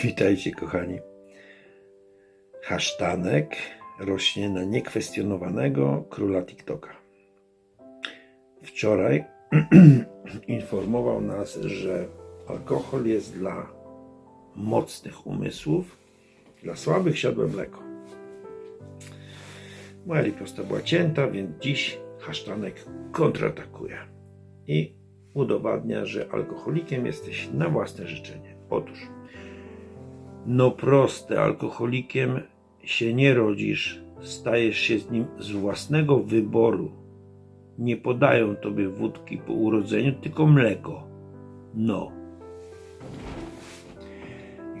Witajcie, kochani. Hasztanek rośnie na niekwestionowanego króla TikToka. Wczoraj informował nas, że alkohol jest dla mocnych umysłów, dla słabych siadłe mleko. Moja riposta była cięta, więc dziś hasztanek kontratakuje i udowadnia, że alkoholikiem jesteś na własne życzenie. Otóż no proste, alkoholikiem się nie rodzisz, stajesz się z nim z własnego wyboru. Nie podają tobie wódki po urodzeniu, tylko mleko. No.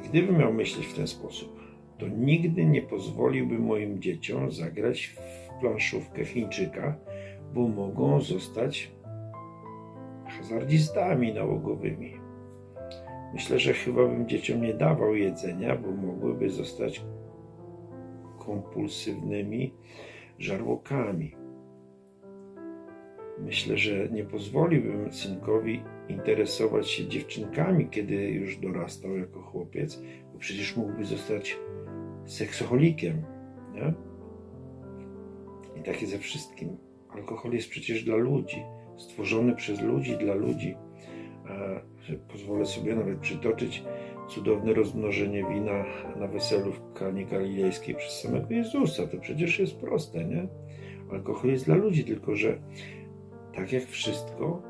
Gdybym miał myśleć w ten sposób, to nigdy nie pozwoliłbym moim dzieciom zagrać w planszówkę Chińczyka, bo mogą zostać hazardzistami nałogowymi. Myślę, że chyba bym dzieciom nie dawał jedzenia, bo mogłyby zostać kompulsywnymi żarłokami. Myślę, że nie pozwoliłbym synkowi interesować się dziewczynkami, kiedy już dorastał jako chłopiec, bo przecież mógłby zostać seksoholikiem. Nie? I takie ze wszystkim. Alkohol jest przecież dla ludzi, stworzony przez ludzi, dla ludzi. A, pozwolę sobie nawet przytoczyć cudowne rozmnożenie wina na weselu w Kanie Galilejskiej przez samego Jezusa. To przecież jest proste, nie? Alkohol jest dla ludzi, tylko że tak jak wszystko,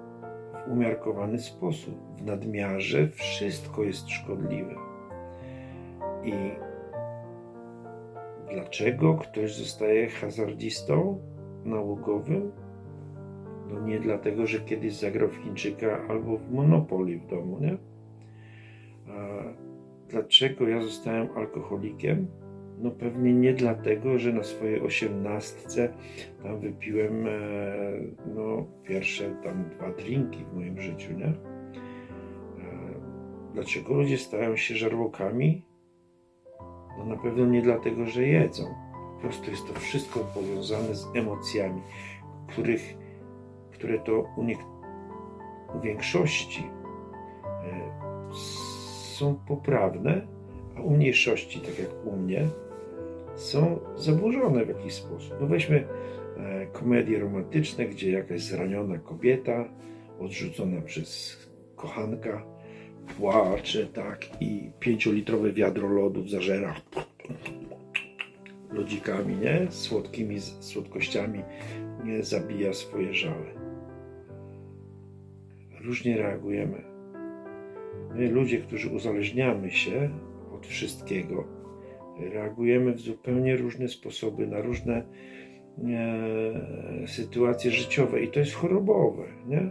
w umiarkowany sposób. W nadmiarze wszystko jest szkodliwe. I dlaczego ktoś zostaje hazardzistą nałogowym? No nie dlatego, że kiedyś zagrał w Chińczyka albo w Monopoly w domu, nie? A dlaczego ja zostałem alkoholikiem? No pewnie nie dlatego, że na swojej osiemnastce tam wypiłem e, no, pierwsze tam dwa drinki w moim życiu, nie? E, dlaczego ludzie stają się żarłokami? No na pewno nie dlatego, że jedzą. Po prostu jest to wszystko powiązane z emocjami, których które to u, większości e, są poprawne, a u mniejszości, tak jak u mnie, są zaburzone w jakiś sposób. No weźmy e, komedie romantyczne, gdzie jakaś zraniona kobieta, odrzucona przez kochanka, płacze, tak, i pięciolitrowe wiadro lodów zażera lodzikami, nie? Słodkimi słodkościami nie zabija swoje żale. Różnie reagujemy. My, ludzie, którzy uzależniamy się od wszystkiego, reagujemy w zupełnie różne sposoby na różne e, sytuacje życiowe i to jest chorobowe. Nie?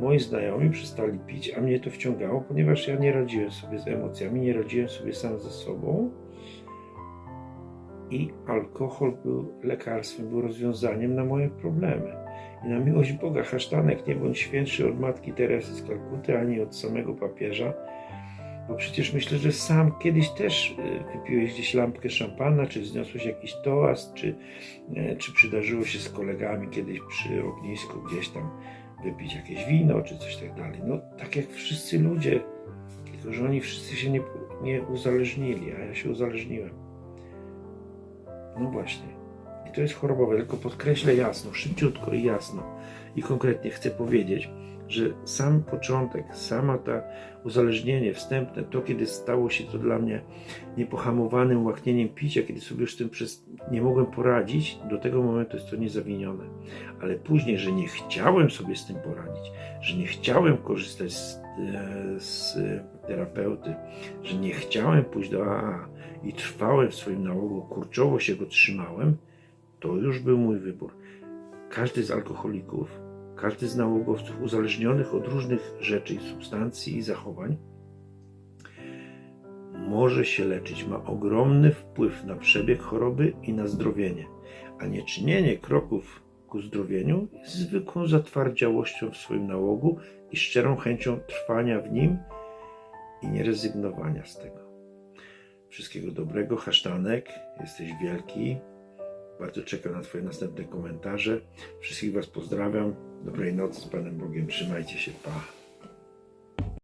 Moi znajomi przestali pić, a mnie to wciągało, ponieważ ja nie radziłem sobie z emocjami, nie radziłem sobie sam ze sobą i alkohol był lekarstwem, był rozwiązaniem na moje problemy. I na miłość Boga, hasztanek, nie bądź świętszy od Matki Teresy z Kalkuty, ani od samego papieża, bo przecież myślę, że sam kiedyś też y, wypiłeś gdzieś lampkę szampana, czy wzniosłeś jakiś toast, czy, e, czy przydarzyło się z kolegami kiedyś przy ognisku gdzieś tam wypić jakieś wino, czy coś tak dalej. No tak jak wszyscy ludzie, tylko że oni wszyscy się nie, nie uzależnili, a ja się uzależniłem. No właśnie. To jest chorobowe, tylko podkreślę jasno, szybciutko i jasno i konkretnie chcę powiedzieć, że sam początek, sama ta uzależnienie wstępne, to kiedy stało się to dla mnie niepohamowanym łaknieniem picia, kiedy sobie już tym przez, nie mogłem poradzić, do tego momentu jest to niezawinione. Ale później, że nie chciałem sobie z tym poradzić, że nie chciałem korzystać z, e, z terapeuty, że nie chciałem pójść do AA i trwałem w swoim nałogu, kurczowo się go trzymałem, to już był mój wybór. Każdy z alkoholików, każdy z nałogowców uzależnionych od różnych rzeczy, substancji i zachowań może się leczyć, ma ogromny wpływ na przebieg choroby i na zdrowienie, a nieczynienie kroków ku zdrowieniu jest zwykłą zatwardziałością w swoim nałogu i szczerą chęcią trwania w nim i nierezygnowania z tego. Wszystkiego dobrego, hasztanek, jesteś wielki. Bardzo czekam na Twoje następne komentarze. Wszystkich Was pozdrawiam. Dobrej nocy z Panem Bogiem. Trzymajcie się. Pa.